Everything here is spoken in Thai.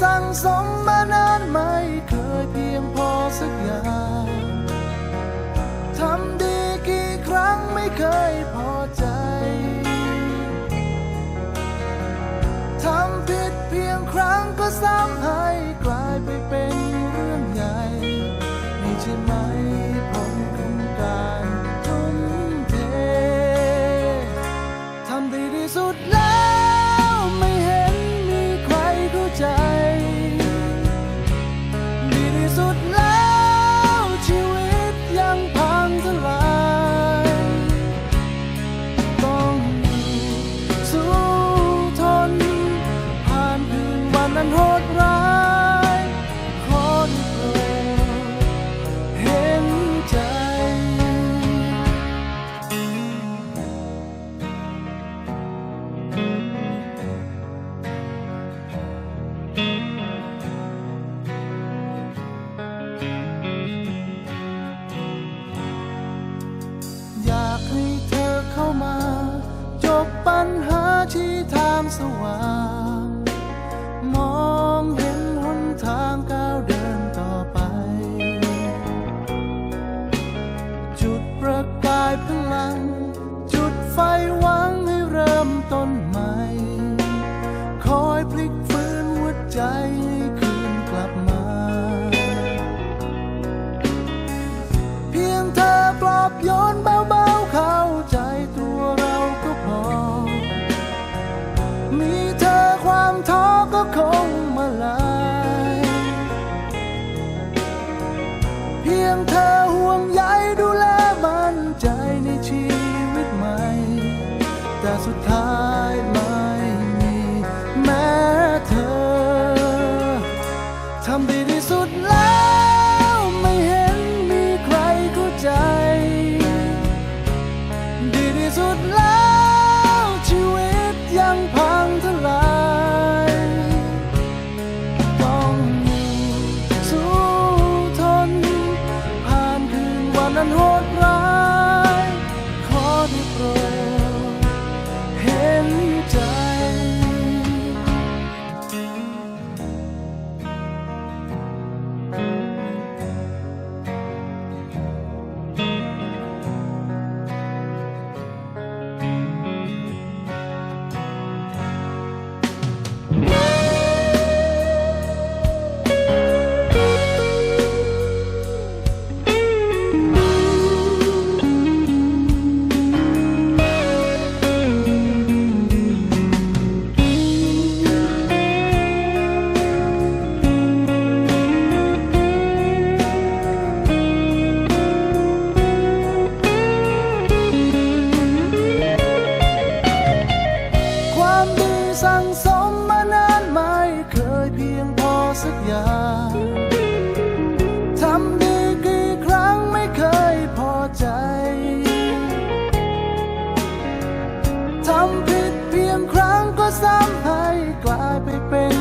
สั่งสมมานานไม่เคยเพียงพอสักอย่าง ว่าง มองเห็นหนทางก้าวเดินต่อไป จุดประกายพลัง จุดไฟหวังให้เริ่มต้นใหม่ คอยพลิกฟื้นหัวใจ 天堂。done. ยาทำดีกี่ครั้งไม่เคยพอใจ ทำผิดเพียงครั้งก็ซ้ำให้กลายไปเป็น